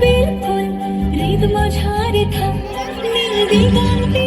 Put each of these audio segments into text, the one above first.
বিলকুল হৃদ মাঝারে থাক নীল দিগন্তে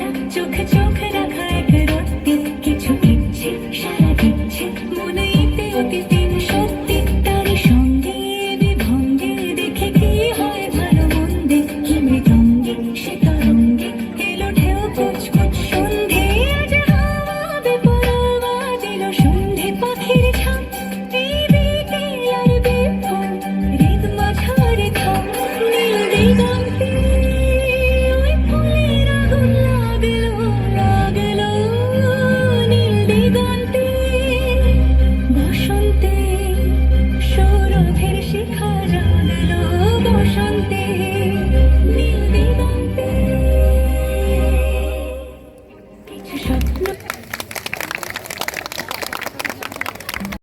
এক চোখে চোখ